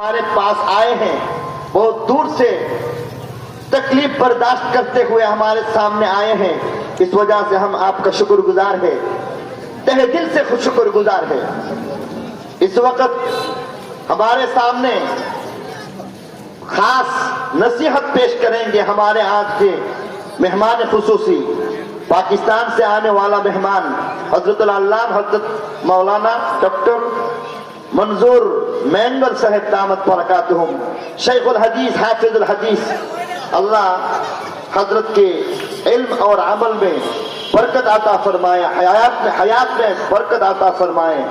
ہمارے پاس آئے ہیں بہت دور سے تکلیف برداشت کرتے ہوئے ہمارے سامنے آئے ہیں۔ اس وجہ سے ہم آپ کا شکر گزار ہے تہ دل سے خوش شکر گزار ہے اس وقت ہمارے سامنے خاص نصیحت پیش کریں گے ہمارے آج کے مہمان خصوصی۔ پاکستان سے آنے والا مہمان حضرت اللہ حضرت مولانا ڈاکٹر منظور مینگل صاحب دامت برکاتہم، شیخ الحدیث، حافظ الحدیث۔ اللہ حضرت کے علم اور عمل میں برکت عطا فرمائے، حیات میں حیات میں برکت عطا فرمائے۔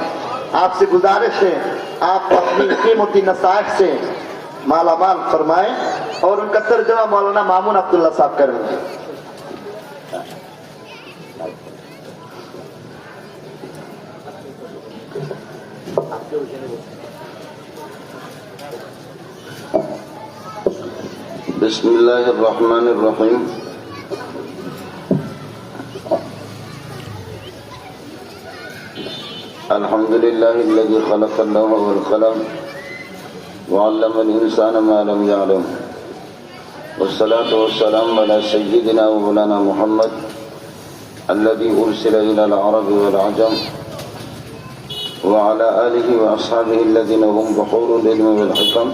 آپ سے گزارش ہے، آپ اپنی قیمتی نصائف سے مالا مال فرمائے اور ان کا ترجمہ مولانا مامون عبداللہ صاحب کریں گے بسم الله الرحمن الرحيم. الحمد لله الذي خلق الله والقلم وعلم الإنسان ما لم يعلم. والصلاة والسلام على سيدنا ومولانا محمد الذي أرسل إلى العرب والعجم وعلى آله وأصحابه الذين هم بحور العلم والحكم.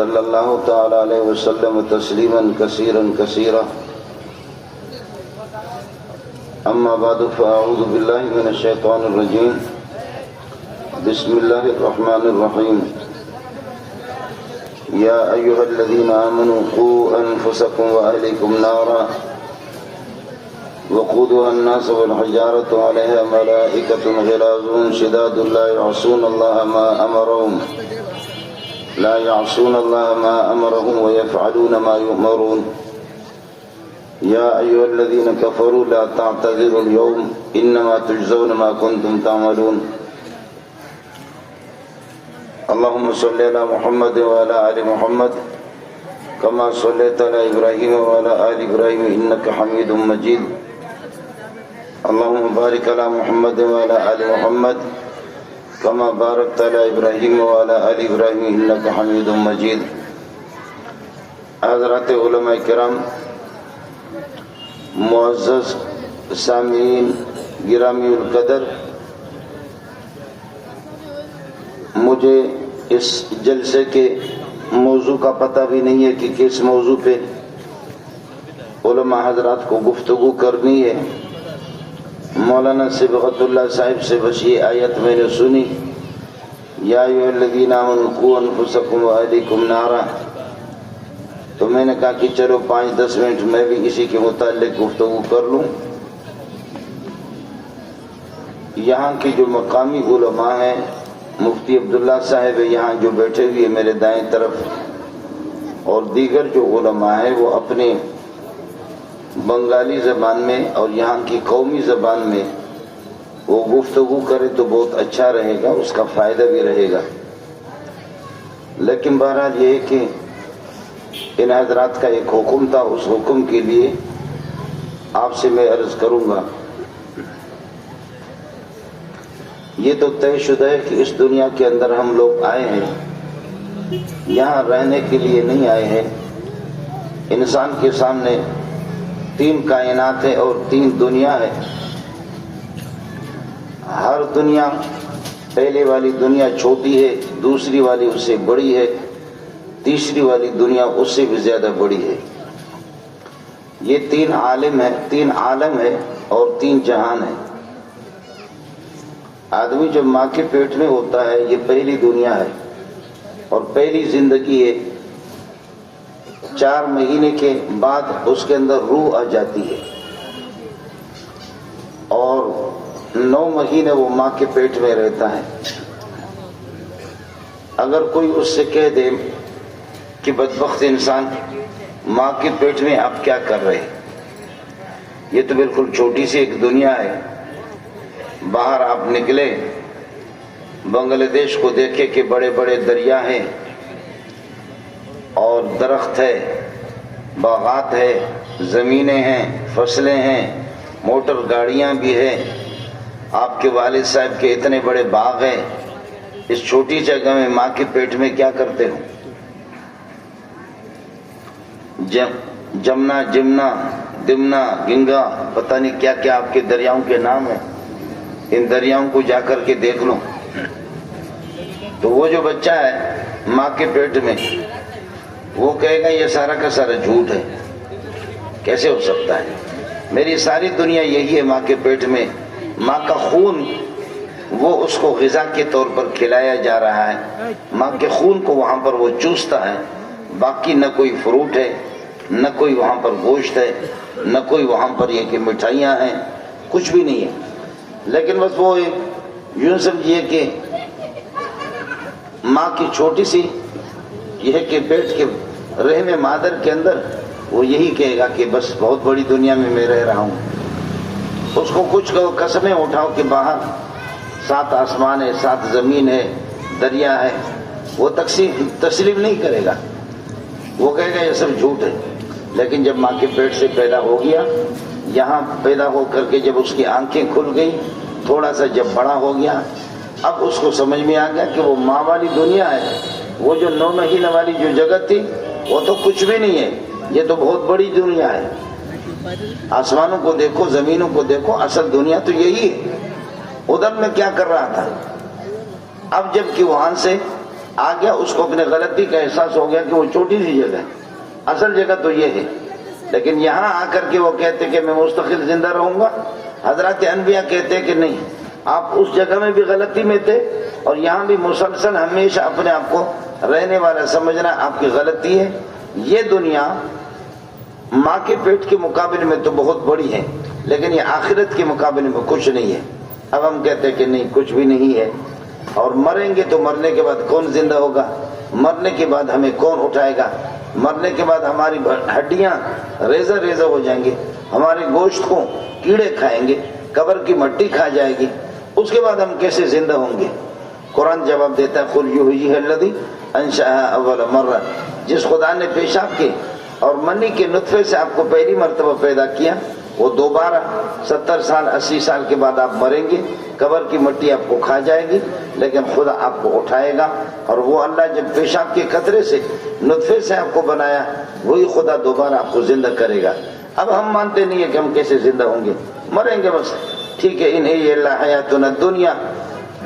صلى الله تعالى عليه وسلم تسليما كثيرا كثيرا أما بعد فأعوذ بالله من الشيطان الرجيم بسم الله الرحمن الرحيم يا أيها الذين آمنوا قوا أنفسكم وأهلكم نارا وقودها الناس والحجارة عليها ملائكة غلاظ شداد لا يعصون الله ما أمرهم لا يعصون الله ما أمرهم ويفعلون ما يؤمرون. يا أيها الذين كفروا لا تعتذروا اليوم إنما تجزون ما كنتم تعملون. اللهم صل على محمد وعلى آل محمد كما صليت على إبراهيم وعلى آل إبراهيم إنك حميد مجيد. اللهم بارك على محمد وعلى آل محمد كما باركت على إبراهيم وعلى آل إبراهيم إنك حميد مجيد. حضرات علماء کرام، معزز سامعین گرامی القدر، مجھے اس جلسے کے موضوع کا پتہ بھی نہیں ہے کہ کس موضوع پہ علماء حضرات کو گفتگو کرنی ہے۔ مولانا سبغت اللہ صاحب سے بشی آیت میں نے سنی۔ یا الذین آمنوا انفسکم و اہلیکم نارا۔ تو میں نے کہا کہ چلو پانچ دس منٹ میں بھی اسی کے متعلق گفتگو کر لوں۔ یہاں کی جو مقامی علماء ہیں، مفتی عبداللہ صاحب یہاں جو بیٹھے ہوئے میرے دائیں طرف، اور دیگر جو علماء ہیں، وہ اپنے بنگالی زبان میں اور یہاں کی قومی زبان میں وہ گفتگو کرے تو بہت اچھا رہے گا، اس کا فائدہ بھی رہے گا۔ لیکن بہرحال یہ ہے کہ ان حضرات کا ایک حکم تھا، اس حکم کے لیے آپ سے میں عرض کروں گا۔ یہ تو طے شدہ ہے کہ اس دنیا کے اندر ہم لوگ آئے ہیں۔ یہاں رہنے کے لیے نہیں آئے ہیں۔ انسان کے سامنے تین کائنات ہے اور تین دنیا ہے ہر دنیا پہلے والی دنیا چھوٹی ہے، دوسری والی اس سے بڑی ہے، تیسری والی دنیا اس سے بھی زیادہ بڑی ہے۔ یہ تین عالم ہے تین عالم ہے اور تین جہان ہے آدمی جب ماں کے پیٹ میں ہوتا ہے، یہ پہلی دنیا ہے اور پہلی زندگی ہے۔ چار مہینے کے بعد اس کے اندر روح آ جاتی ہے۔ اور نو مہینے وہ ماں کے پیٹ میں رہتا ہے۔ اگر کوئی اس سے کہہ دے کہ بدبخت انسان، ماں کے پیٹ میں آپ کیا کر رہے یہ تو بالکل چھوٹی سی ایک دنیا ہے۔ باہر آپ نکلے، بنگلہ دیش کو دیکھے کہ بڑے بڑے دریا ہیں۔ درخت ہے، باغات ہے، زمینیں ہیں، فصلیں ہیں، موٹر گاڑیاں بھی ہیں۔ آپ کے والد صاحب کے اتنے بڑے باغ ہیں، اس چھوٹی جگہ میں ماں کے پیٹ میں کیا کرتے ہو؟ جمنا جمنا، دمنا، گنگا، پتہ نہیں کیا کیا آپ کے دریاؤں کے نام ہیں۔ ان دریاؤں کو جا کر کے دیکھ لو۔ تو وہ جو بچہ ہے ماں کے پیٹ میں وہ کہے گا، یہ سارا کا سارا جھوٹ ہے. کیسے ہو سکتا ہے؟ میری ساری دنیا یہی ہے ماں کے پیٹ میں۔ ماں کا خون، وہ اس کو غذا کے طور پر کھلایا جا رہا ہے۔ ماں کے خون کو وہاں پر وہ چوستا ہے۔ باقی نہ کوئی فروٹ ہے، نہ کوئی وہاں پر گوشت ہے، نہ کوئی وہاں پر یہ کہ مٹھائیاں ہیں، کچھ بھی نہیں ہے۔ لیکن بس وہ یوں سمجھیے کہ ماں کی چھوٹی سی یہ ہے کہ پیٹ کے رحم مادر کے اندر وہ یہی کہے گا کہ بس بہت بڑی دنیا میں میں رہ رہا ہوں۔ اس کو کچھ کہو قسمیں اٹھاؤ کہ باہر سات آسمان ہے، سات زمین ہے، دریا ہے۔ وہ تقسیم تسلیم نہیں کرے گا۔ وہ کہے گا یہ سب جھوٹ ہے۔ لیکن جب ماں کے پیٹ سے پیدا ہو گیا، یہاں پیدا ہو کر کے جب اس کی آنکھیں کھل گئی تھوڑا سا جب بڑا ہو گیا، اب اس کو سمجھ میں آ گیا کہ وہ ماں والی دنیا ہے۔ وہ جو نو مہینے والی جو جگہ تھی، وہ تو کچھ بھی نہیں ہے۔ یہ تو بہت بڑی دنیا ہے۔ آسمانوں کو دیکھو، زمینوں کو دیکھو، اصل دنیا تو یہی ہے۔ ادھر میں کیا کر رہا تھا؟ اب جبکہ وہاں سے آ گیا، اس کو اپنے غلطی کا احساس ہو گیا کہ وہ چھوٹی سی جگہ ہے۔ اصل جگہ تو یہ ہے۔ لیکن یہاں آ کر کے وہ کہتے کہ میں مستقل زندہ رہوں گا۔ حضرت انبیاء کہتے کہ نہیں آپ اس جگہ میں بھی غلطی میں تھے اور یہاں بھی مسلسل ہمیشہ اپنے آپ کو رہنے والا سمجھنا آپ کی غلطی ہے۔ یہ دنیا ماں کے پیٹ کے مقابلے میں تو بہت بڑی ہے، لیکن یہ آخرت کے مقابلے میں کچھ نہیں ہے۔ اب ہم کہتے ہیں کہ نہیں، کچھ بھی نہیں ہے۔ اور مریں گے تو مرنے کے بعد کون زندہ ہوگا؟ مرنے کے بعد ہمیں کون اٹھائے گا؟ مرنے کے بعد ہماری ہڈیاں ریزہ ریزہ ہو جائیں گے ہمارے گوشت کو کیڑے کھائیں گے، قبر کی مٹی کھا جائے گی۔ اس کے بعد ہم کیسے زندہ ہوں گے؟ قرآن جواب دیتا ہے خل یو ہوئی الدی انشا اول مر جس خدا نے پیشاب کے اور منی کے نطفے سے آپ کو پہلی مرتبہ پیدا کیا، وہ دوبارہ ستر سال، اسی سال کے بعد آپ مریں گے۔ قبر کی مٹی آپ کو کھا جائے گی، لیکن خدا آپ کو اٹھائے گا۔ اور وہ اللہ جب پیشاب کے قطرے سے نطفے سے آپ کو بنایا، وہی خدا دوبارہ آپ کو زندہ کرے گا۔ اب ہم مانتے نہیں ہیں کہ ہم کیسے زندہ ہوں گے۔ مریں گے بس۔ ٹھیک ہے، انہیں یہ لاحیات دنیا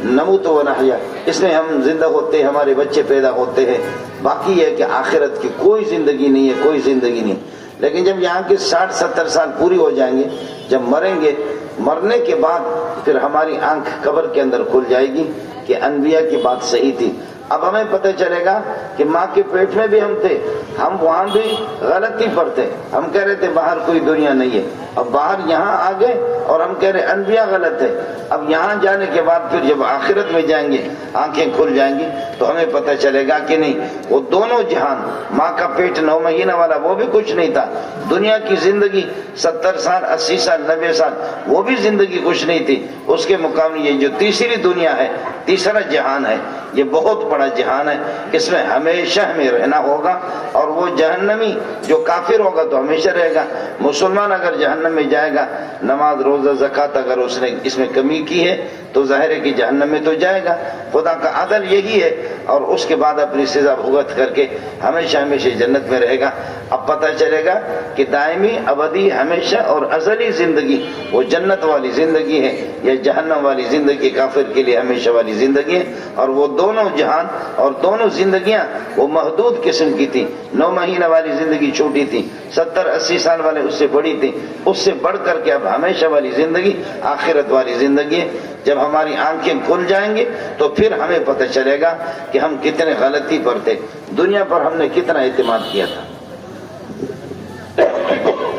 نمو تو نحیا اس میں ہم زندہ ہوتے ہیں، ہمارے بچے پیدا ہوتے ہیں۔ باقی ہے کہ آخرت کی کوئی زندگی نہیں ہے، کوئی زندگی نہیں۔ لیکن جب یہاں کے ساٹھ، ستر سال پوری ہو جائیں گے، جب مریں گے، مرنے کے بعد پھر ہماری آنکھ قبر کے اندر کھل جائے گی کہ انبیاء کی بات صحیح تھی۔ اب ہمیں پتہ چلے گا کہ ماں کے پیٹ میں بھی ہم تھے، ہم وہاں بھی غلطی پر تھے۔ ہم کہہ رہے تھے، باہر کوئی دنیا نہیں ہے۔ اب باہر یہاں آ گئے اور ہم کہہ رہے انبیاء غلط ہے۔ اب یہاں جانے کے بعد پھر جب آخرت میں جائیں گے، آنکھیں کھل جائیں گی، تو ہمیں پتہ چلے گا کہ نہیں، وہ دونوں جہان، ماں کا پیٹ نو مہینہ والا وہ بھی کچھ نہیں تھا۔ دنیا کی زندگی ستر سال، اسی سال نبے سال، وہ بھی زندگی کچھ نہیں تھی۔ اس کے مقام یہ جو تیسری دنیا ہے، تیسرا جہان ہے۔ یہ بہت بڑا جہان ہے اس میں ہمیشہ ہمیں رہنا ہوگا اور وہ جہنمی جو کافر ہوگا تو ہمیشہ رہے گا مسلمان اگر جہنم میں جائے گا، نماز، روزہ، زکوٰۃ اگر اس نے اس میں کمی کی ہے تو ظاہر ہے کہ جہنم میں تو جائے گا۔ خدا کا عدل یہی ہے اور اس کے بعد اپنی سزا بھگت کر کے ہمیشہ ہمیشہ جنت میں رہے گا۔ اب پتہ چلے گا کہ دائمی ابدی ہمیشہ اور ازلی زندگی وہ جنت والی زندگی ہے یا جہنم والی زندگی، کافر کے لیے ہمیشہ والی زندگی ہے۔ اور وہ دونوں جہان اور دونوں زندگیاں وہ محدود قسم کی تھیں۔ نو مہینہ والی زندگی چھوٹی تھی، ستر، اسی سال والے اس سے بڑی تھی اس سے بڑھ کر کے اب ہمیشہ والی زندگی، آخرت والی زندگی ہے۔ جب ہماری آنکھیں کھل جائیں گے تو پھر ہمیں پتہ چلے گا کہ ہم کتنے غلطی پر تھے دنیا پر ہم نے کتنا اعتماد کیا تھا۔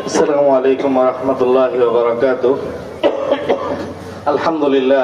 السلام علیکم ورحمۃ اللہ وبرکاتہ۔ الحمد للہ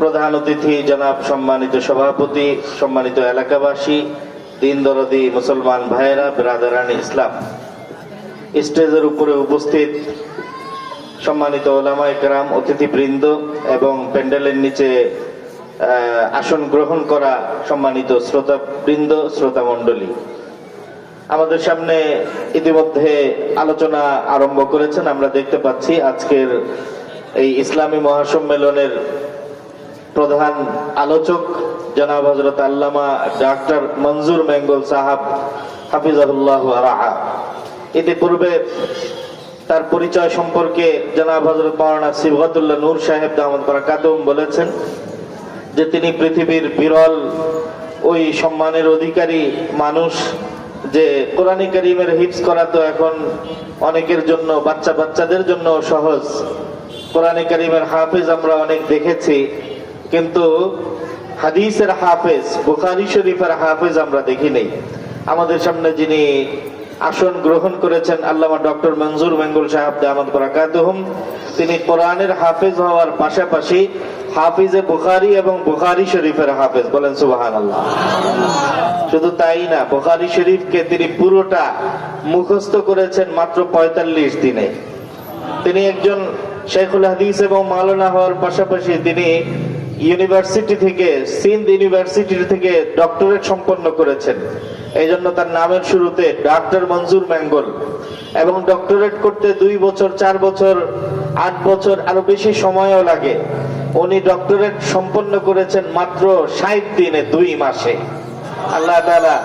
প্রধান অতিথি, জনাব সম্মানিত সভাপতি, সম্মানিত এলাকাবাসী, দিন দরদি মুসলমান ভাইয়েরা, ব্রাদারান ইসলাম। স্টেজের উপরে উপস্থিত সম্মানিত ওলামা একরাম, অতিথিবৃন্দ এবং প্যান্ডেলের নিচে আসন গ্রহণ করা সম্মানিত শ্রোতাবৃন্দ শ্রোতা মণ্ডলী আমাদের সামনে ইতিমধ্যে আলোচনা আরম্ভ করেছেন। আমরা দেখতে পাচ্ছি আজকের এই ইসলামী মহাসম্মেলনের প্রধান আলোচক জনাব হজরত আল্লামা ডাক্তার মঞ্জুর মেঙ্গল সাহাব হাফিজাহুল্লাহ রাহা। ইতিপূর্বে তার পরিচয় সম্পর্কে জনাব হজরত মাওলানা সিবহাতুল্লাহ নূর সাহেব দামদ বারাকাতুম বলেছেন যে তিনি পৃথিবীর বিরল ওই সম্মানের অধিকারী মানুষ যে কোরআনী করিমের হিপস করা তো এখন অনেকের জন্য, বাচ্চা বাচ্চাদের জন্য সহজ। কোরআনী করিমের হাফেজ আমরা অনেক দেখেছি। কিন্তু হাদিসের হাফেজ, বুখারি শরীফের হাফেজ আমরা দেখি নেই। আমাদের সামনে যিনি আসন গ্রহণ করেছেন, আল্লামা ডক্টর মঞ্জুর বেঙ্গল সাহেব দামাদ বরাকাতুহুম, তিনি কোরআনের হাফেজ হওয়ার পাশাপাশি হাফিজে বুখারি এবং বুখারি শরীফের হাফেজ বলেন সুবাহান আল্লাহ শুধু তাই না, বুখারি শরীফকে তিনি পুরোটা মুখস্থ করেছেন মাত্র পঁয়তাল্লিশ দিনে। তিনি একজন শেখুল হাদিস এবং মাওলানা হওয়ার পাশাপাশি তিনি ইউনিভার্সিটি থেকে, সিন্ধ ইউনিভার্সিটি থেকে ডক্টরেট সম্পন্ন করেছেন। এই জন্য তার নামের শুরুতে ডাক্তার মঞ্জুর ম্যাঙ্গল এবং ডক্টরেট করতে দুই বছর, চার বছর, আট বছর আরও বেশি সময়ও লাগে। উনি ডক্টরেট সম্পন্ন করেছেন মাত্র ষাট দিনে দুই মাসে। আল্লাহ তাআলা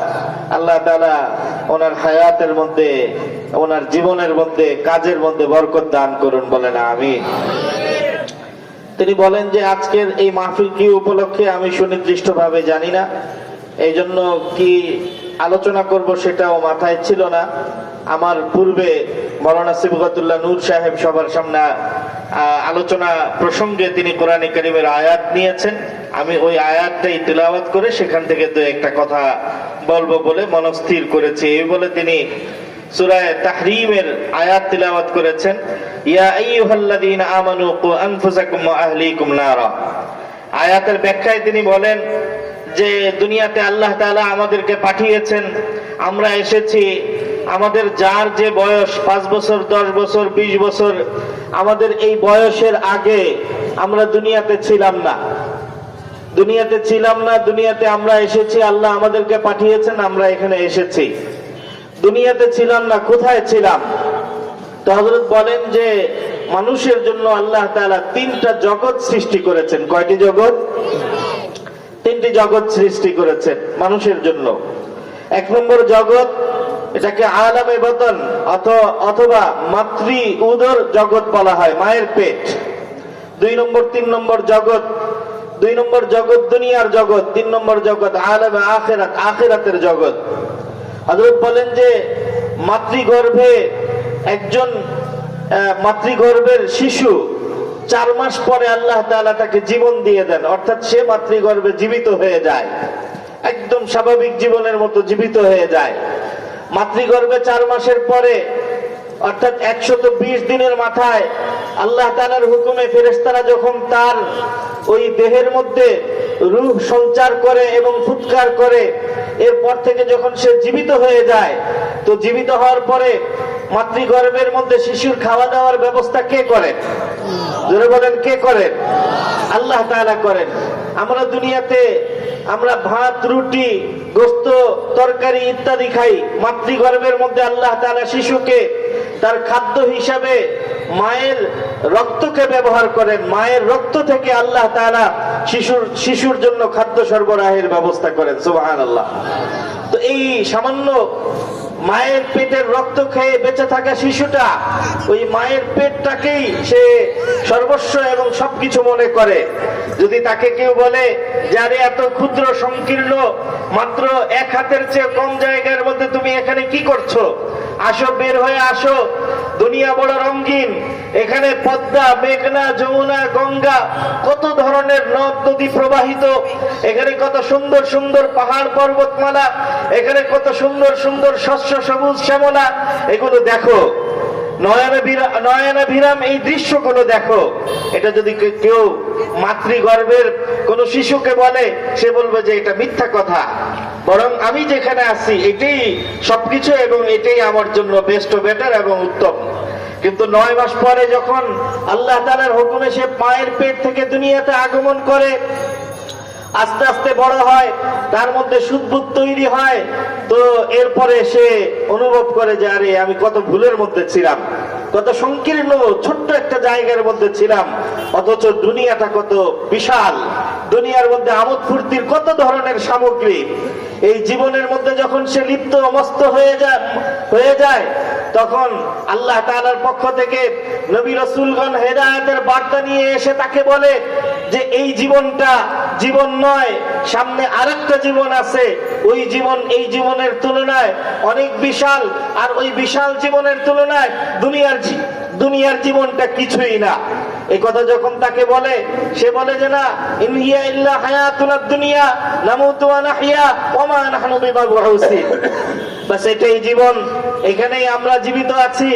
আল্লাহ তাআলা ওনার হায়াতের মধ্যে, ওনার জীবনের মধ্যে, কাজের মধ্যে বরকত দান করুন বলেন আমি তিনি বলেন যে আজকের এই মাহফিল কি উপলক্ষে আমি সুনির্দিষ্টভাবে জানি না। এই জন্য কি আলোচনা করব সেটাও মাথায় ছিল না। আমার পূর্বে মৌলানা সিবগতুল্লাহ নূর সাহেব সবার সামনে আলোচনা প্রসঙ্গে তিনি কোরআন করিমের আয়াত নিয়েছেন। আমি ওই আয়াতটাই তিলাওয়াত করে সেখান থেকে দু একটা কথা বলব বলে মনস্থির করেছি। এই বলে তিনি করেছেন, ইয়া আয়াতের ব্যাখ্যায় তিনি বলেন যে, দুনিয়াতে আল্লাহ তাআলা আমাদেরকে পাঠিয়েছেন। আমরা এসেছি, আমাদের যার যে বয়স, পাঁচ বছর, দশ বছর, বিশ বছর, আমাদের এই বয়সের আগে আমরা দুনিয়াতে ছিলাম না। দুনিয়াতে ছিলাম না, দুনিয়াতে আমরা এসেছি, আল্লাহ আমাদেরকে পাঠিয়েছেন, আমরা এখানে এসেছি। দুনিয়াতে ছিলাম না, কোথায় ছিলাম? তো হজরত বলেন যে, মানুষের জন্য আল্লাহ তাআলা তিনটা জগৎ সৃষ্টি করেছেন। কয়টি জগৎ? তিনটি জগৎ সৃষ্টি করেছেন মানুষের জন্য। এক নম্বর জগৎ, এটাকে আলামে বতন অথবা মাতৃ উদর জগৎ বলা হয়, মায়ের পেট। দুই নম্বর, তিন নম্বর জগৎ, দুই নম্বর জগৎ দুনিয়ার জগৎ, তিন নম্বর জগৎ আলামে আখেরাত, আখেরাতের জগৎ। হযরত বলেন যে, মাতৃগর্ভে একজন মাতৃগর্ভের শিশু চার মাস পরে আল্লাহ তাআলা তাকে জীবন দিয়ে দেন। অর্থাৎ সে মাতৃগর্ভে জীবিত হয়ে যায়। একদম স্বাভাবিক জীবনের মতো জীবিত হয়ে যায়। মাতৃগর্ভে চার মাসের পরে, অর্থাৎ একশত বিশ দিনের মাথায় আল্লাহ তালার হুকুমে ফেরেস্তারা যখন তার ওই দেহের মধ্যে রূহ সঞ্চার করে এবং ফুৎকার করে এরপর থেকে যখন সে জীবিত হয়ে যায়, তো জীবিত হওয়ার পরে মাতৃগর্ভের মধ্যে শিশুর খাওয়া দাওয়ার ব্যবস্থা কে করেন? জোরে বলেন, কে করেন? আল্লাহ তারা করেন। আমরা দুনিয়াতে আমরা ভাত, রুটি, গোস্ত, তরকারি ইত্যাদি খাই। মাতৃগর্ভের মধ্যে আল্লাহ তাআলা শিশুকে তার খাদ্য হিসাবে মায়ের রক্তকে ব্যবহার করেন মায়ের রক্ত থেকে আল্লাহ তারা শিশুর শিশুর জন্য খাদ্য সরবরাহের ব্যবস্থা করেন, সুবহানাল্লাহ। তো এই সামান্য মায়ের পেটের রক্ত খেয়ে বেঁচে থাকা শিশুটা, ওই মায়ের পেটটাকেই সে সর্বস্ব এবং সবকিছু মনে করে। যদি তাকে কেউ বলে যারে এত ক্ষুদ্র, সংকীর্ণ, মাত্র এক হাতের চেয়ে কম জায়গার মধ্যে তুমি এখানে কি করছ? আসো, বের হয়ে আসো। দুনিয়া বড় রঙ্গিন। এখানে পদ্মা, মেঘনা, যমুনা, গঙ্গা, কত ধরনের নদ নদী প্রবাহিত। এখানে কত সুন্দর সুন্দর পাহাড় পর্বতমালা। এখানে কত সুন্দর সুন্দর শস্য সবুজ শ্যামলা। এগুলো দেখো। নয়নে বিরা- নয়নে বিরাম এই দৃশ্যগুলো দেখো। এটা যদি কেউ মাতৃগর্ভের কোন শিশুকে বলে, সে বলবে যে এটা মিথ্যা কথা। বরং আমি যেখানে আছি, এটাই সবকিছু এবং এটাই আমার জন্য বেস্ট বেটার এবং উত্তম। কিন্তু নয় মাস পরে যখন আল্লাহ তালার হুকুমে সে পায়ের পেট থেকে দুনিয়াতে আগমন করে আস্তে আস্তে বড় হয়, তার মধ্যে সুদবুদ তৈরি হয়। তো এরপরে সে অনুভব করে যে, আরে, আমি কত ভুলের মধ্যে ছিলাম, কত সংকীর্ণ, ছোট্ট একটা জায়গার মধ্যে ছিলাম, অথচ দুনিয়াটা কত বিশাল, দুনিয়ার মধ্যে আমোদ ফুর্তির কত ধরনের সামগ্রী। এই জীবনের মধ্যে যখন সে লিপ্ত মস্ত হয়ে যায় হয়ে যায় তখন আল্লাহ তাআলার পক্ষ থেকে নবী রসুলগণ হেদায়েতের বার্তা নিয়ে এসে তাকে বলে যে, এই জীবনটা জীবন নয়, সামনে আরেকটা জীবন আছে। ওই জীবন এই জীবনের তুলনায় অনেক বিশাল, আর ওই বিশাল জীবনের তুলনায় দুনিয়ার দুনিয়ার জীবনটা কিছুই না। এই কথা যখন তাকে বলে, সে বলে যে, না, ইন হিয়া ইল্লা হায়াতুনা দুনিয়া নামুতু ওয়া নাহইয়া, ওয়া মা নাহনু বিমাবউসিন বাস এটাই জীবন। এখানেই আমরা জীবিত আছি।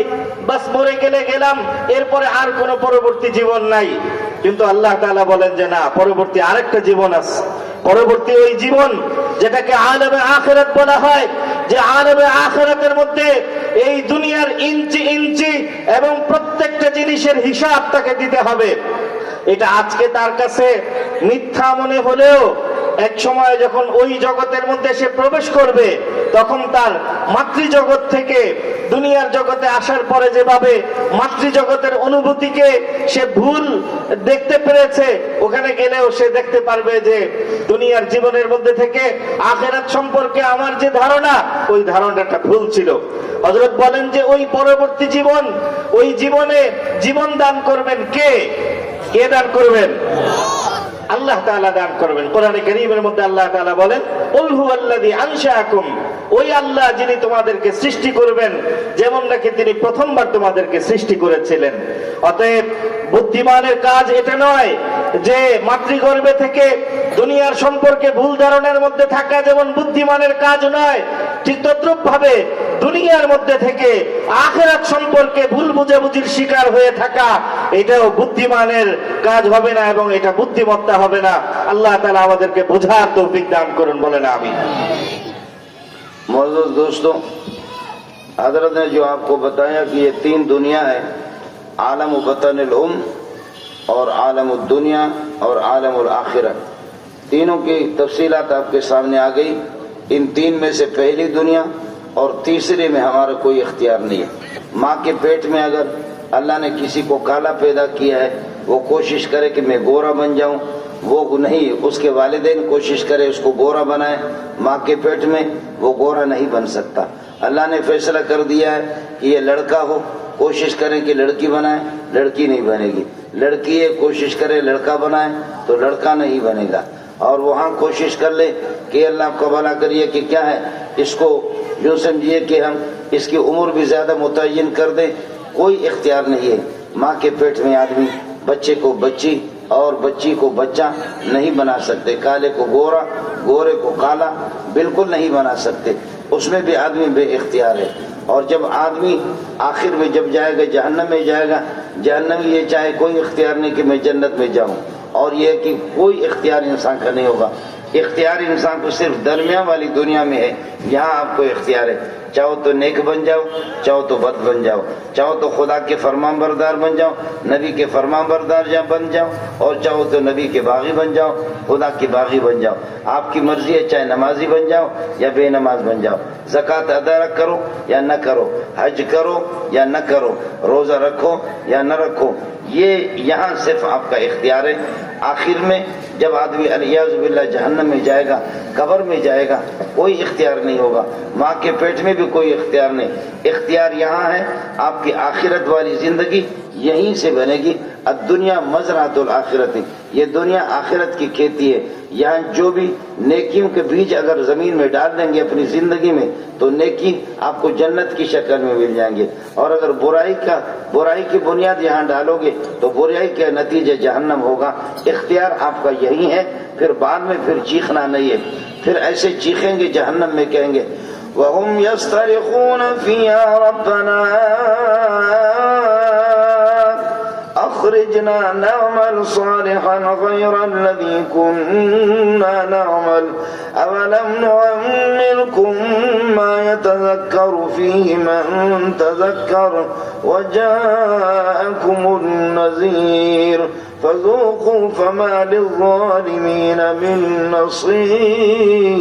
বাস মরে গেলে গেলাম, এরপরে আর কোনো পরবর্তী জীবন নাই। কিন্তু আল্লাহ তালা বলেন যে না, পরবর্তী আরেকটা জীবন আছে। পরবর্তী ওই জীবন যেটাকে আলমে আখেরাত বলা হয়, যে আলমে আখেরাতের মধ্যে এই দুনিয়ার ইঞ্চি ইঞ্চি এবং প্রত্যেকটা জিনিসের হিসাব তাকে দিতে হবে। এটা আজকে তার কাছে মিথ্যা মনে হলেও এক সময় যখন ওই জগতের মধ্যে সে প্রবেশ করবে তখন তার মাতৃজগৎ থেকে দুনিয়ার জগতে আসার পরে যেভাবে মাতৃজগতের অনুভূতিকে সে ভুল দেখতে পেরেছে, ওখানে গেলেও সে দেখতে পারবে যে দুনিয়ার জীবনের মধ্যে থেকে আখেরাত সম্পর্কে আমার যে ধারণা, ওই ধারণাটা ভুল ছিল। হজরত বলেন যে ওই পরবর্তী জীবন, ওই জীবনে জীবন দান করবেন কে? কে দান করবেন? আল্লাহ তাআলা দান করবেন। কোরআনে কারীমের মধ্যে আল্লাহ তাআলা বলেন, কুল হুয়াল্লাযী আনশাআকুম ওই আল্লাহ যিনি তোমাদেরকে সৃষ্টি করবেন, যেমন নাকি তিনি প্রথমবার তোমাদেরকে সৃষ্টি করেছিলেন। অতএব বুদ্ধিমানের কাজ এটা নয় যে মাতৃগর্ভে থেকে দুনিয়ার সম্পর্কে ভুল ধারণার মধ্যে থাকা যেমন বুদ্ধিমানের কাজ নয় ঠিক তদ্রুপ ভাবে দুনিয়ার মধ্যে থেকে আখেরাত সম্পর্কে ভুল বুঝাবুঝির শিকার হয়ে থাকা এটাও বুদ্ধিমানের কাজ হবে না এবং এটা বুদ্ধিমত্তা হবে না আল্লাহ তালা আমাদেরকে বোঝার তৌফিক দান করুন বলে না আমি मोजूद दोस्तों हजरत ने जो आपको बताया कि ये तीन दुनिया है عالم بطن العم اور عالم الدنیا اور عالم الآخرہ تینوں کی تفصیلات آپ کے سامنے آ گئی۔ ان تین میں سے پہلی دنیا اور تیسرے میں ہمارا کوئی اختیار نہیں ہے۔ ماں کے پیٹ میں اگر اللہ نے کسی کو کالا پیدا کیا ہے، وہ کوشش کرے کہ میں گورا بن جاؤں۔ وہ نہیں، اس کے والدین کوشش کرے اس کو گورا بنائے۔ ماں کے پیٹ میں وہ گورا نہیں بن سکتا۔ اللہ نے فیصلہ کر دیا ہے کہ یہ لڑکا ہو کوشش کریں کہ لڑکی بنائیں، لڑکی نہیں بنے گی۔ لڑکی ہے کوشش کرے، لڑکا بنائیں تو لڑکا نہیں بنے گا۔ اور وہاں کوشش کر لے کہ اللہ کا بھلا کریے کہ کیا ہے، اس کو جو سمجھیے کہ ہم اس کی عمر بھی زیادہ متعین کر دیں۔ کوئی اختیار نہیں ہے۔ ماں کے پیٹ میں آدمی بچے کو بچی اور بچی کو بچہ نہیں بنا سکتے۔ کالے کو گورا، گورے کو کالا، بالکل نہیں بنا سکتے۔ اس میں بھی آدمی بے اختیار ہے۔ اور جب آدمی آخر میں جب جائے گا جہنم میں جائے گا، جہنم یہ چاہے کوئی اختیار نہیں کہ میں جنت میں جاؤں۔ اور یہ کہ کوئی اختیار انسان کا نہیں ہوگا۔ اختیار انسان کو صرف درمیان والی دنیا میں ہے، یہاں آپ کو اختیار ہے۔ چاہو تو نیک بن جاؤ، چاہو تو بد بن جاؤ۔ چاہو تو خدا کے فرمان بردار بن جاؤ، نبی کے فرمان بردار جا بن جاؤ، اور چاہو تو نبی کے باغی بن جاؤ، خدا کے باغی بن جاؤ۔ آپ کی مرضی ہے چاہے نمازی بن جاؤ یا بے نماز بن جاؤ۔ زکوٰۃ ادا کرو یا نہ کرو، حج کرو یا نہ کرو، روزہ رکھو یا نہ رکھو۔ یہ یہاں صرف آپ کا اختیار ہے۔ آخر میں جب آدمی الیاز باللہ جہنم میں جائے گا، قبر میں جائے گا، کوئی اختیار نہیں ہوگا۔ ماں کے پیٹ میں بھی کوئی اختیار نہیں۔ اختیار یہاں ہے، آپ کی آخرت والی زندگی یہیں سے بنے گی۔ دنیا مزرات الآخرت یہ دنیا آخرت کی کھیتی ہے۔ یہاں جو بھی نیکیوں کے بیج اگر زمین میں ڈال دیں گے اپنی زندگی میں، تو نیکی آپ کو جنت کی شکل میں مل جائیں گے۔ اور اگر برائی کا، برائی کی بنیاد یہاں ڈالو گے، تو برائی کا نتیجہ جہنم ہوگا۔ اختیار آپ کا یہی ہے۔ پھر بعد میں پھر چیخنا نہیں ہے۔ پھر ایسے چیخیں گے، جہنم میں کہیں گے۔ وَهُمْ يَسْتَرِخُونَ فِيهَا رَبَّنَا أخرجنا نعمل صالحا غير الذي كنا نعمل. أولم نعمركم ما يتذكر فيه من تذكر وجاءكم النذير. فذوقوا فما للظالمين من نصير.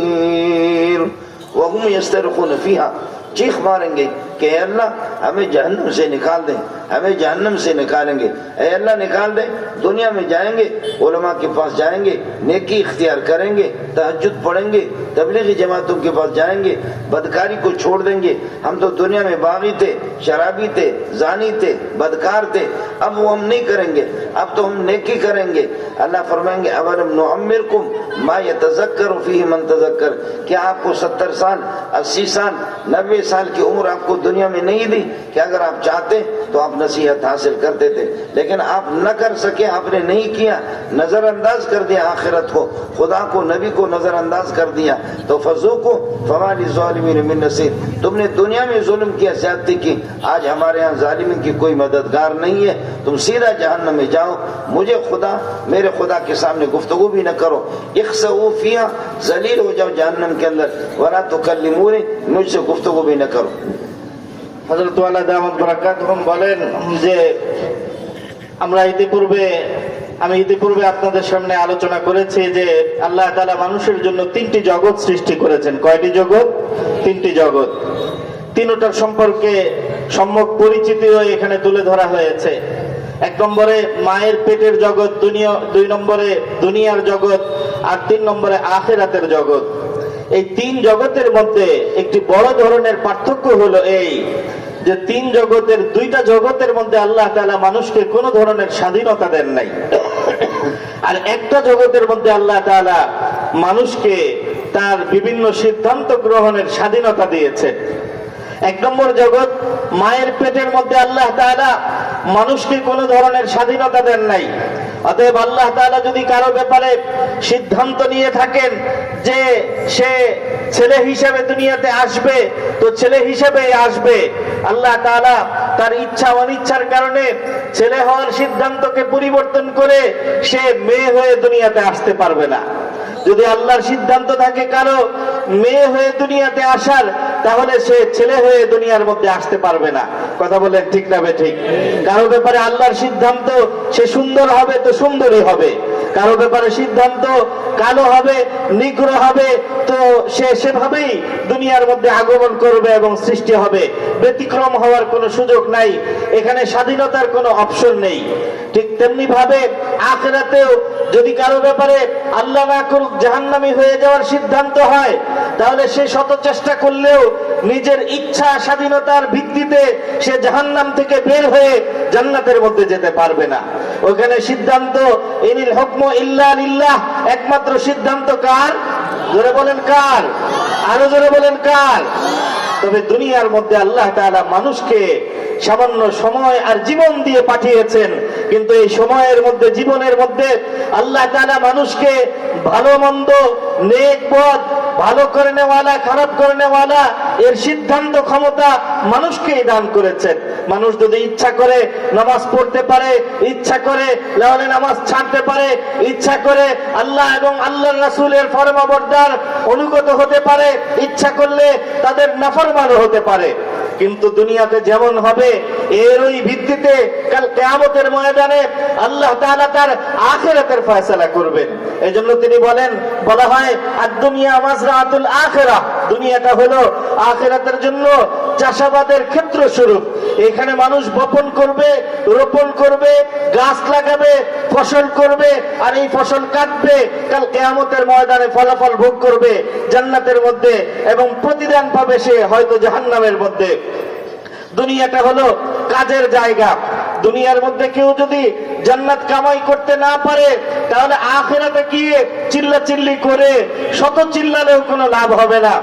کہ اے اللہ ہمیں جہنم سے نکال دیں، ہمیں جہنم سے نکالیں گے۔ اے اللہ نکال دیں دنیا میں جائیں گے، علماء کے پاس جائیں گے، نیکی اختیار کریں گے تحجد پڑھیں گے، تبلیغی جماعتوں کے پاس جائیں گے، بدکاری کو چھوڑ دیں گے۔ ہم تو دنیا میں باغی تھے، شرابی تھے، زانی تھے، بدکار تھے۔ اب وہ ہم نہیں کریں گے، اب تو ہم نیکی کریں گے۔ اللہ فرمائیں گے، اولم نعمرکم ما یتذکر فیہ من تذکر؟ کیا آپ کو ستر سال، اسی سال نبے سال کی عمر آپ کو دنیا دنیا میں نہیں دی کہ اگر آپ چاہتے تو آپ نصیحت حاصل کر دیتے۔ لیکن آپ نہ کر سکے، آپ نے نہیں کیا نظر انداز کر دیا آخرت کو۔ خدا کو، نبی کو نظر انداز کر دیا۔ تو فضو کو فوال ظالمین من نصیر۔ تم نے دنیا میں ظلم کیا، زیادتی کی۔ آج ہمارے ہاں ظالمین کی کوئی مددگار نہیں ہے۔ تم سیدھا جہنم میں جاؤ۔ مجھے خدا، میرے خدا کے سامنے گفتگو بھی نہ کرو۔ اخسو ذلیل ہو جاؤ جہنم کے اندر۔ ورا تو مجھ سے گفتگو بھی نہ کرو۔ বলেন যে, আমরা ইতিপূর্বে, আমি ইতিপূর্বে আপনাদের সামনে আলোচনা করেছি যে, আল্লাহ তাআলা মানুষের জন্য তিনটি জগৎ সৃষ্টি করেছেন। কয়টি জগৎ? তিনটি জগৎ। তিনটার সম্পর্কে সম্যক পরিচিতিও এখানে তুলে ধরা হয়েছে। এক নম্বরে মায়ের পেটের জগৎ, দুনিয়া দুই নম্বরে দুনিয়ার জগৎ, আর তিন নম্বরে আখেরাতের জগৎ। এই তিন জগতের মধ্যে একটি বড় ধরনের পার্থক্য হলো এই, যে তিন জগতের দুইটা জগতের মধ্যে আল্লাহ তাআলা মানুষকে কোনো ধরনের স্বাধীনতা দেন নাই। আর একটা জগতের মধ্যে আল্লাহ তাআলা মানুষকে তার বিভিন্ন সিদ্ধান্ত গ্রহণের স্বাধীনতা দিয়েছে। এক নম্বর জগৎ, মায়ের পেটের মধ্যে আল্লাহ তাআলা মানুষকে কোনো ধরনের স্বাধীনতা দেন নাই। অতএব আল্লাহ তাআলা যদি কারও ব্যাপারে সিদ্ধান্ত নিয়ে থাকেন যে সে ছেলে হিসেবে দুনিয়াতে আসবে, তো ছেলে হিসেবে আসবে। আল্লাহ তাআলা তার ইচ্ছা অনিচ্ছার কারণে ছেলে হওয়ার সিদ্ধান্তকে পরিবর্তন করে সে মেয়ে হয়ে দুনিয়াতে আসতে পারবে না। যদি আল্লাহর সিদ্ধান্ত থাকে কারও মেয়ে হয়ে দুনিয়াতে আসার, তাহলে সে ছেলে হয়ে দুনিয়ার মধ্যে আসতে পারবে না। কথা বলেন ঠিক না ঠিক? কারও ব্যাপারে আল্লাহর সিদ্ধান্ত, সে সুন্দর হবে তো সুন্দরী হবে। কারও ব্যাপারে সিদ্ধান্ত কালো হবে, নিগ্র হবে, তো সে সেভাবেই দুনিয়ার মধ্যে আগমন করবে এবং সৃষ্টি হবে। ব্যতিক্রম হওয়ার কোনো সুযোগ নাই। এখানে স্বাধীনতার কোনো অপশন নেই। ঠিক তেমনি ভাবে আখেরাতেও যদি কারও ব্যাপারে আল্লাহ না করুক জাহান্নামি হয়ে যাওয়ার সিদ্ধান্ত হয়, তাহলে সে শত চেষ্টা করলেও নিজের ইচ্ছা স্বাধীনতার ভিত্তিতে সে জাহান্নাম থেকে বের হয়ে জান্নাতের মধ্যে যেতে পারবে না। ওখানে সিদ্ধান্ত ইনিল হকম ইল্লা লিল্লাহ, একমাত্র সিদ্ধান্ত কার? জোরে বলেন কার? আরও জোরে বলেন কার? তবে দুনিয়ার মধ্যে আল্লাহ তাআলা মানুষকে সামান্য সময় আর জীবন দিয়ে পাঠিয়েছেন। কিন্তু এই সময়ের মধ্যে, জীবনের মধ্যে আল্লাহ তাআলা মানুষকে ভালো মন্দ, নেক পথ, ভালো করে নেওয়ালা খারাপ করে নেওয়ালা এর সিদ্ধান্ত ক্ষমতা মানুষকেই দান করেছেন। মানুষ যদি ইচ্ছা করে নামাজ পড়তে পারে, ইচ্ছা করে লাউলে নামাজ ছাড়তে পারে, ইচ্ছা করে আল্লাহ এবং আল্লাহর রাসূলের ফরমাবর্দার অনুগত হতে পারে, ইচ্ছা করলে তাদের নাফরমানও হতে পারে। কিন্তু দুনিয়াতে যেমন হবে এর ওই ভিত্তিতে কাল কেয়ামতের ময়দানে আল্লাহ তার আখেরাতের ফয়সালা করবেন। এই জন্য তিনি বলেন, বলা হয় আর দুনিয়া মাজরাতুল আখেরা। দুনিয়াটা হলো আখিরাতের জন্য চাষাবাদের ক্ষেত্র স্বরূপ এখানে মানুষ বপন করবে, রোপণ করবে, গাছ লাগাবে, ফসল করবে, আর এই ফসল কাটবে, কাল কেয়ামতের ময়দানে ফলাফল ভোগ করবে জান্নাতের মধ্যে এবং প্রতিদান পাবে সে হয়তো জাহান্নামের মধ্যে। দুনিয়াটা হলো কাজের জায়গা। দুনিয়ার মধ্যে কেউ যদি জান্নাত কামাই করতে না পারে, তাহলে আখেরাতে গিয়ে চিল্লা চিল্লি করে শত চিল্লালেও কোনো লাভ হবে না।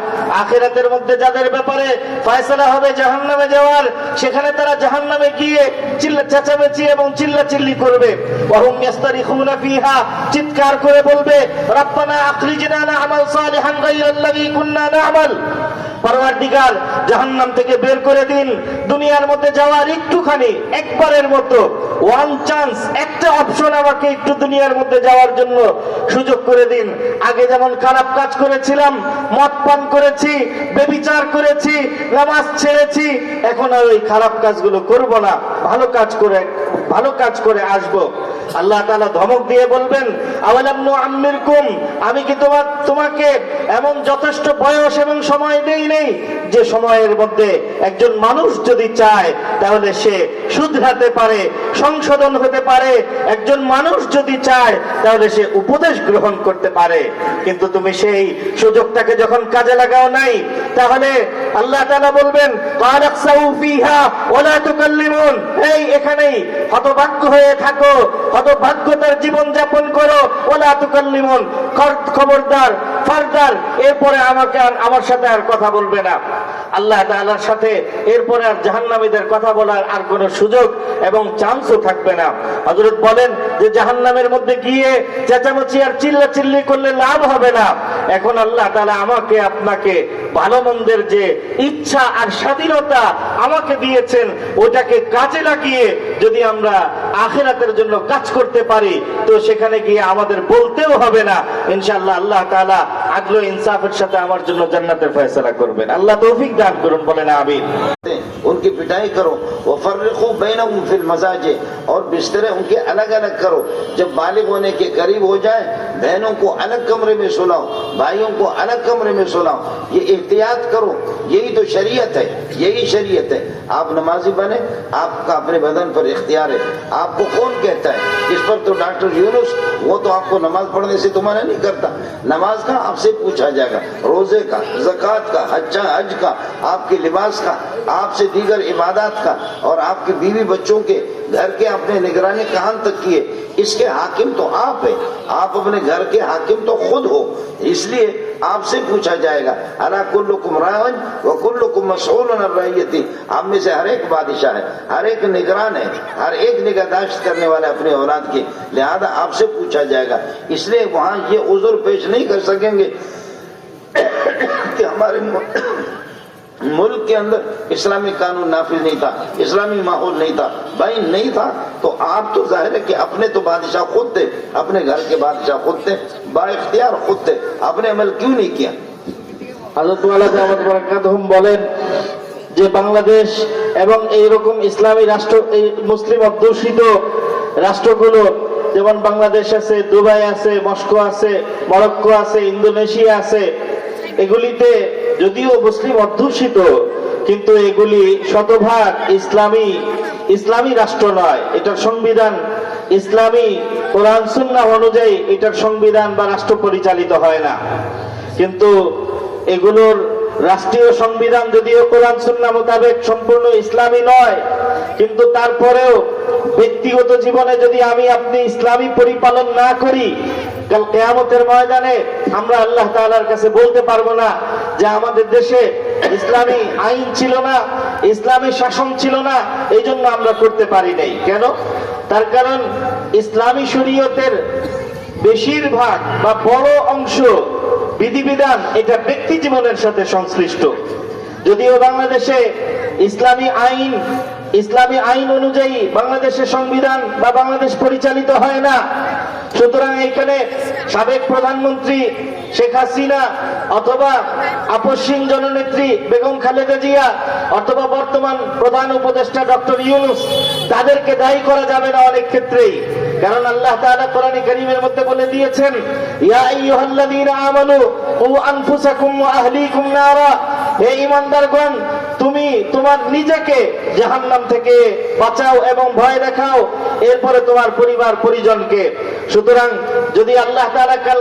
আখেরাতের মধ্যে যাদের ব্যাপারে ফয়সলা হবে জাহান্নামে যাওয়ার, সেখানে তারা জাহান্নামে গিয়ে চিল্লা চেঁচামেচি এবং চিল্লা চিল্লি করবে চিৎকার করে বলবে, রব্বানা আখরিজনা না'মাল সালিহান গায়রাল্লাযী কুন্না না'মাল। পরওয়ারদিগার জাহান্নাম থেকে বের করে দিন। দুনিয়ার মধ্যে যাওয়ার একটুখানি একবারের মতো ওয়ান চান্স একটা অপশন আমাকে একটু দুনিয়ার মধ্যে যাওয়ার জন্য সুযোগ করে দিন। আগে যেমন খারাপ কাজ করেছিলাম, মদ পান করেছি, বেবিচার করেছি, নামাজ ছেড়েছি, এখন আর ওই খারাপ কাজগুলো করব না। ভালো কাজ করে, ভালো কাজ করে আসব। আল্লাহ তাআলা ধমক দিয়ে বলবেন আমি কি তোমার, তোমাকে এমন যথেষ্ট বয়স এবং সময় দেই নেই যে সময়ের মধ্যে একজন মানুষ যদি চায়, তাহলে সে শুধরাতে পারে, সংশোধন হতে পারে একজন মানুষ যদি চায়, তাহলে সে উপদেশ গ্রহণ করতে পারে। কিন্তু তুমি সেই সুযোগটাকে যখন কাজে লাগাও নাই, তাহলে আল্লাহ তালা বলবেন "কালাকসাউ ফিহা ওয়ালা তুকাল্লিমুন। এই এখানেই হতভাগ্য হয়ে থাকো হতভাগ্যতার জীবন যাপন করো। ওলা তুকাল্লিমন খবরদার ফারদার, এরপরে আমাকে আমার সাথে আর কথা বলবে না। আল্লাহ তাআলার সাথে এরপরে আর জাহান্নামীদের কথা বলার আর কোনো সুযোগ এবং চান্সও থাকবে না। হযরত বলেন যে জাহান্নামের মধ্যে গিয়ে চেঁচামেচি আর চিল্লা চিল্লি করলে লাভ হবে না। এখন আল্লাহ তাআলা আমাকে, আপনাকে ভালো মন্দের যে ইচ্ছা আর স্বাধীনতা আমাকে দিয়েছেন, ওটাকে কাজে লাগিয়ে যদি আমরা আখেরাতের জন্য কাজ করতে পারি, তো সেখানে গিয়ে আমাদের বলতেও হবে না। ইনশাআল্লাহ আল্লাহ তাআলা আদল ইনসাফের সাথে আমার জন্য জান্নাতের ফয়সালা করবেন। আল্লাহ তৌফিক দান করুন، বলেন আমিন। ان کی پٹائی کرو وفرقو بینہم فی المزاجے اور بستریں ان کے الگ الگ کرو جب بالغ ہونے کے قریب ہو جائے، بہنوں کو الگ کمرے میں سلاؤ، بھائیوں کو الگ کمرے میں سلاؤ۔ یہ احتیاط کرو۔ یہی تو شریعت ہے، یہی شریعت ہے۔ آپ نمازی بنے، آپ کا اپنے بدن پر اختیار ہے۔ آپ کو کون کہتا ہے، اس پر تو ڈاکٹر یونس، وہ تو آپ کو نماز پڑھنے سے تو منع نہیں کرتا۔ نماز کا آپ سے پوچھا جائے گا، روزے کا، زکوٰۃ کا حجہ حج کا، آپ کے لباس کا، آپ سے دیگر عبادات کا اور آپ کے بیوی بچوں کے گھر کے اپنے نگرانی کہاں تک کیے اس کے حاکم تو آپ ہیں۔ آپ اپنے گھر کے حاکم تو خود ہو۔ اس لیے آپ سے پوچھا جائے گا انا کلکم راون و کلکم مسول عن الرعیتی آپ میں سے ہر ایک بادشاہ ہے، ہر ایک نگران ہے، ہر ایک نگہداشت کرنے والے اپنی اولاد کی۔ لہذا آپ سے پوچھا جائے گا۔ اس لیے وہاں یہ عذر پیش نہیں کر سکیں گے کہ ہمارے मुल्क के अंदर इस्लामी कानून नाफिज नहीं था इस्लामी माहौल नहीं था भाई नहीं था तो आप तो जाहिर है कि अपने तो बादशाह खुद थे अपने घर के बादशाह खुद थे बाख्तियार खुद थे आपने अमल क्यों नहीं किया হযরত ওয়ালাদ আহমদ বরকাতহুম বলেন যে বাংলাদেশ এবং এইরকম ইসলামী রাষ্ট্র এই মুসলিম অধ্যুষিত রাষ্ট্রগুলো যেমন বাংলাদেশ আছে দুবাই আছে মস্কো আছে মরক্কো আছে ইন্দোনেশিয়া আছে এগুলিতে যদিও মুসলিম অধ্যুষিত, কিন্তু এগুলি শতভাগ ইসলামী ইসলামী রাষ্ট্র নয়। এটার সংবিধান ইসলামী কোরআন সুন্নাহ অনুযায়ী এটার সংবিধান বা রাষ্ট্র পরিচালিত হয় না। কিন্তু এগুলোর রাষ্ট্রীয় সংবিধান যদিও কোরআন সুন্নাহ মোতাবেক সম্পূর্ণ ইসলামী নয়, কিন্তু তারপরেও ব্যক্তিগত জীবনে যদি আমি আপনি ইসলামী পরিপালন না করি কাল কেয়ামতের ময়দানে আমরা আল্লাহ তাআলার কাছে বলতে পারব না যে আমাদের দেশে ইসলামী আইন ছিল না, ইসলামী শাসন ছিল না এই জন্য আমরা করতে পারি নাই। কেন? তার কারণ ইসলামী শরীয়তের বেশিরভাগ বা বড় অংশ বিধিবিধান এটা ব্যক্তি জীবনের সাথে সংশ্লিষ্ট। যদিও বাংলাদেশে ইসলামী আইন ইসলামী আইন অনুযায়ী বাংলাদেশের সংবিধান বা বাংলাদেশ পরিচালিত হয় না সুতরাং এখানে সাবেক প্রধানমন্ত্রী শেখ হাসিনা অথবা আপসীন জননেত্রী বেগম খালেদা জিয়া অথবা বর্তমান প্রধান উপদেষ্টা ডক্টর ইউনুস, তাদেরকে দায়ী করা যাবে না অনেক ক্ষেত্রেই। কারণ আল্লাহ তাআলা কোরআনে কারীমের মধ্যে বলে দিয়েছেন, ইয়া আইয়ুহাল্লাযীনা আমানু কু আনফুসাকুম ওয়া আহলিকুম নারা। হে ঈমানদারগণ তুমি তোমার নিজেকে জাহান্নাম থেকে বাঁচাও এবং ভয় দেখাও। এরপরে তোমার পরিবার, পরিজনকে। সুতরাং যদি আল্লাহ তারা কাল